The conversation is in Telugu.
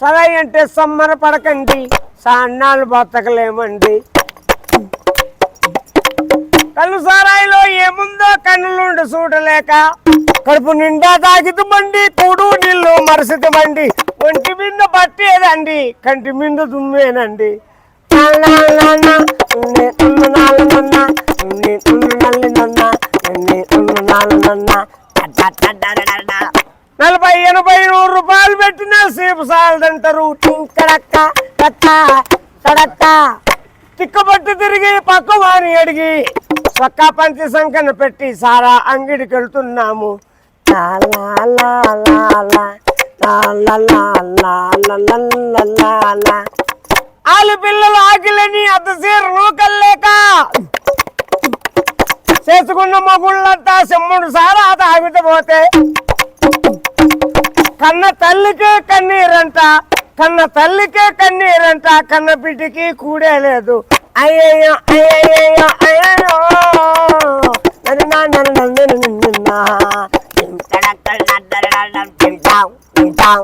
సరై అంటే సమ్మర పడకండి సాన్నాలు బతకలేమండి కళ్ళు సారాయిలో ఏముందో కన్నులుండి చూడలేక కడుపు నిండా తాగితు బండి కూడు నీళ్ళు మరసతి బండి ఒంటి మీద పట్టేదండి కంటి మీద దుమ్మేనండి నలభై ఎనభై నూరు రూపాయలు పెట్టినా సేపు సాలదంటారు టింకడక్క కట్ట తిరిగి పక్క వాని అడిగి పక్క పంచి సంఖ్యను పెట్టి సారా అంగిడికి వెళ్తున్నాము ఆలు పిల్లలు ఆకిలని అద్దసీరు కల్లేక చేసుకున్న మగుళ్ళంతా సిమ్ముడు సారా తాగితే పోతే కన్న తల్లికే కన్నీరంట కన్న తల్లికే కన్నీరంట కన్న బిడ్డకి కూడే లేదు. అయ్యయ్యో అయ్యయ్యో. అయ్యో నన్ను నా నన్ను నన్ను తింటాం తింటాం